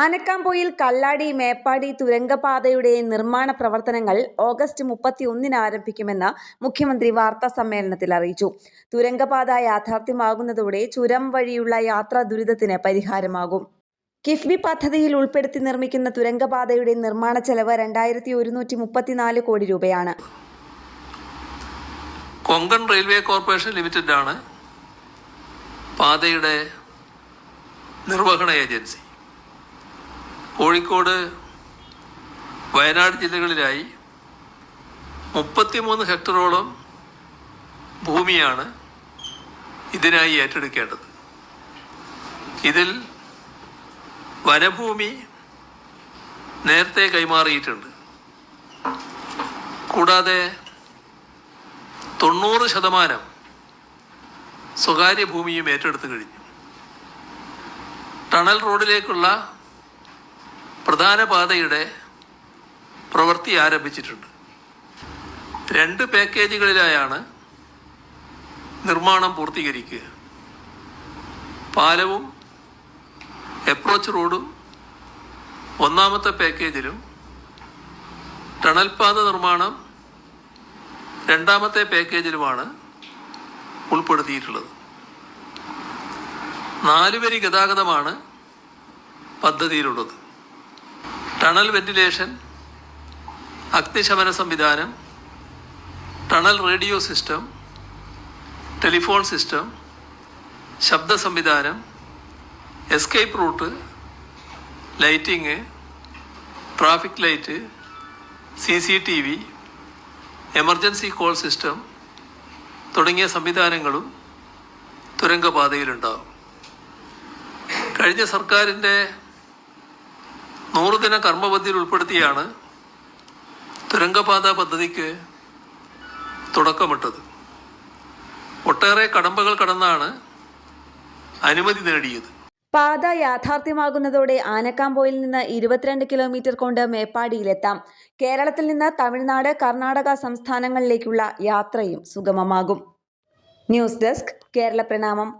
ആനക്കാംപൊയിൽ കല്ലാടി മേപ്പാടി തുരങ്കപാതയുടെ നിർമ്മാണ പ്രവർത്തനങ്ങൾ ഓഗസ്റ്റ് മുപ്പത്തിയൊന്നിന് ആരംഭിക്കുമെന്ന് മുഖ്യമന്ത്രി വാർത്താ സമ്മേളനത്തിൽ അറിയിച്ചു. തുരങ്കപാത യാഥാർത്ഥ്യമാകുന്നതോടെ ചുരം വഴിയുള്ള യാത്രാ ദുരിതത്തിന് പരിഹാരമാകും. കിഫ്ബി പദ്ധതിയിൽ ഉൾപ്പെടുത്തി നിർമ്മിക്കുന്ന തുരങ്കപാതയുടെ നിർമ്മാണ ചെലവ് രണ്ടായിരത്തി ഒരുന്നൂറ്റി മുപ്പത്തിനാല് കോടി രൂപയാണ്. കൊങ്കൺ റെയിൽവേ കോർപ്പറേഷൻ ലിമിറ്റഡ് ആണ് പാതയുടെ നിർവഹണ ഏജൻസി. കോഴിക്കോട് വയനാട് ജില്ലകളിലായി മുപ്പത്തിമൂന്ന് ഹെക്ടറോളം ഭൂമിയാണ് ഇതിനായി ഏറ്റെടുക്കേണ്ടത്. ഇതിൽ വനഭൂമി നേരത്തെ കൈമാറിയിട്ടുണ്ട്. കൂടാതെ തൊണ്ണൂറ് ശതമാനം സ്വകാര്യ ഭൂമിയും ഏറ്റെടുത്തു കഴിഞ്ഞു. ടണൽ റോഡിലേക്കുള്ള പ്രധാന പാതയുടെ പ്രവൃത്തി ആരംഭിച്ചിട്ടുണ്ട്. രണ്ട് പാക്കേജുകളിലായാണ് നിർമ്മാണം പൂർത്തീകരിക്കുക. പാലവും അപ്രോച്ച് റോഡും ഒന്നാമത്തെ പാക്കേജിലും ടണൽ പാത നിർമ്മാണം രണ്ടാമത്തെ പാക്കേജിലുമാണ് ഉൾപ്പെടുത്തിയിട്ടുള്ളത്. നാലുവരി ഗതാഗതമാണ് പദ്ധതിയിലുള്ളത്. ടണൽ വെന്റിലേഷൻ അഗ്നിശമന സംവിധാനം tunnel radio system telephone system ശബ്ദ സംവിധാനം escape route lighting traffic light C C T V emergency call system തുടങ്ങിയ സംവിധാനങ്ങളും തുരങ്കപാതയിലുണ്ടാകും കഴിഞ്ഞ സർക്കാരിന്റെ നൂറുദിന കർമ്മപദ്ധതിയിൽ ഉൾപ്പെടുത്തിയാണ് തുരങ്കപാത പദ്ധതിക്ക് തുടക്കമിട്ടത്. ഒട്ടേറെ കടമ്പകൾ കടന്നാണ് അനുമതി നേടിയത്. പാത യാഥാർത്ഥ്യമാകുന്നതോടെ ആനക്കാമ്പോയിൽ നിന്ന് ഇരുപത്തിരണ്ട് കിലോമീറ്റർ കൊണ്ട് മേപ്പാടിയിലെത്താം. കേരളത്തിൽ നിന്ന് തമിഴ്നാട് കർണാടക സംസ്ഥാനങ്ങളിലേക്കുള്ള യാത്രയും സുഗമമാകും. ന്യൂസ് ഡെസ്ക് കേരള പ്രണാമം.